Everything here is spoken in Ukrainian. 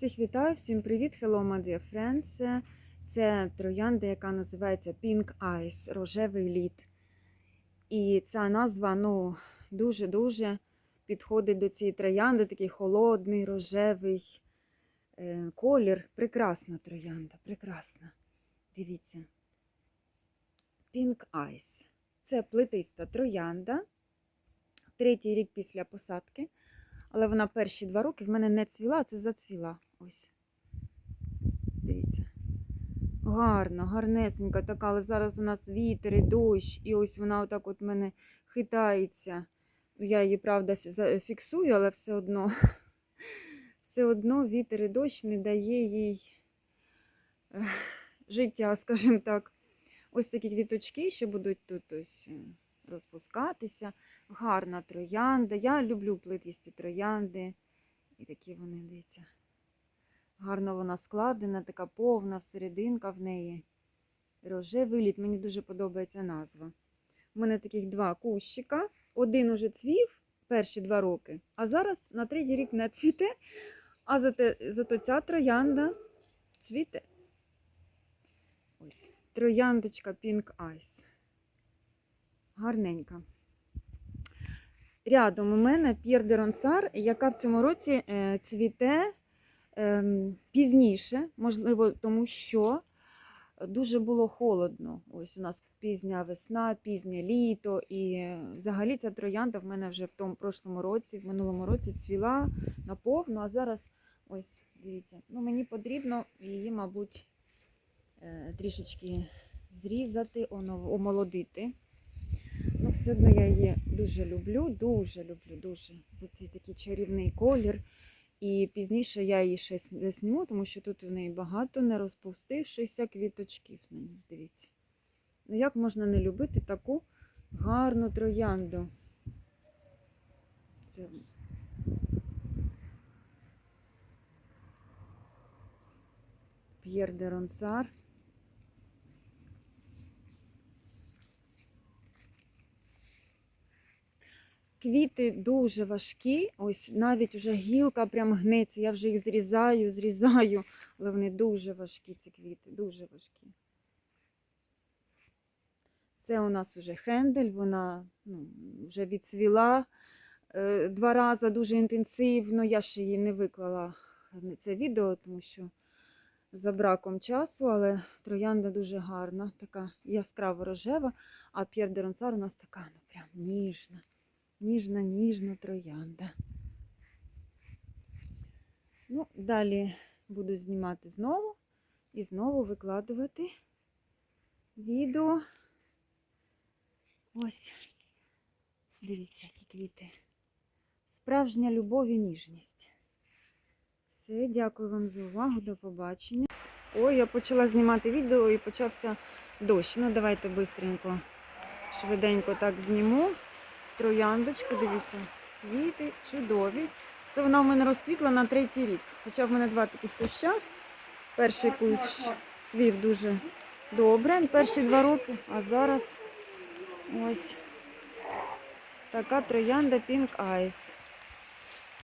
Всіх вітаю, всім привіт, hello, my dear friends. Це троянда, яка називається Pink Eyes, рожевий лід. І ця назва ну, дуже-дуже підходить до цієї троянди, такий холодний, рожевий е, колір. Прекрасна троянда, прекрасна. Дивіться. Pink Eyes. Це плетиста троянда. Третій рік після посадки. Але вона перші два роки в мене не цвіла, а це зацвіла. Ось. Дивіться. Гарно, гарнесенька така, але зараз у нас вітер і дощ, і ось вона отак от мене хитається. Я її, правда, фіксую, але все одно, все одно вітер і дощ не дає їй життя, скажімо так. Ось такі квіточки ще будуть тут ось е, розпускатися гарна троянда. Я люблю плетісті троянди. І такі вони, дивіться. Гарно вона складена, така повна всерединка в неї. Рожевий лід. Мені дуже подобається назва. У мене таких два кущика. Один уже цвів перші два роки, а зараз на третій рік не цвіте, а зате, зато ця троянда цвіте. Ось. Трояндочка Pink Eyes. Гарненька. Рядом у мене П'єр де Ронсар, яка в цьому році е, цвіте ем, пізніше, можливо, тому що дуже було холодно. Ось у нас пізня весна, пізнє літо. І взагалі ця троянда в мене вже в тому прошлому році, в минулому році цвіла наповну, а зараз ось дивіться, ну мені потрібно її, мабуть, е, трішечки зрізати, омолодити. Все одно я її дуже люблю, дуже люблю, дуже за цей такий чарівний колір. І пізніше я її ще засніму, тому що тут у неї багато не розпустившихся квіточків на ній. Дивіться. Ну як можна не любити таку гарну троянду? Це... П'єр де Ронсар. Квіти дуже важкі, ось навіть вже гілка прям гнеться, я вже їх зрізаю, зрізаю, але вони дуже важкі, ці квіти, дуже важкі. Це у нас вже хендель, вона ну, вже відцвіла е, два рази дуже інтенсивно. Я ще її не виклала це відео, тому що за браком часу, але троянда дуже гарна, така яскраво рожева, а П'єр де у нас така ну, прям ніжна ніжна, ніжна троянда. Ну, далі буду знімати знову і знову викладувати відео. Ось, дивіться, які квіти. Справжня любов і ніжність. Все, дякую вам за увагу, до побачення. Ой, я почала знімати відео і почався дощ. Ну, давайте бистренько, швиденько так зніму трояндочку, дивіться, квіти чудові. Це вона в мене розквітла на третій рік. Хоча в мене два таких куща. Перший кущ цвів дуже добре, перші два роки, а зараз ось така троянда Pink Eyes.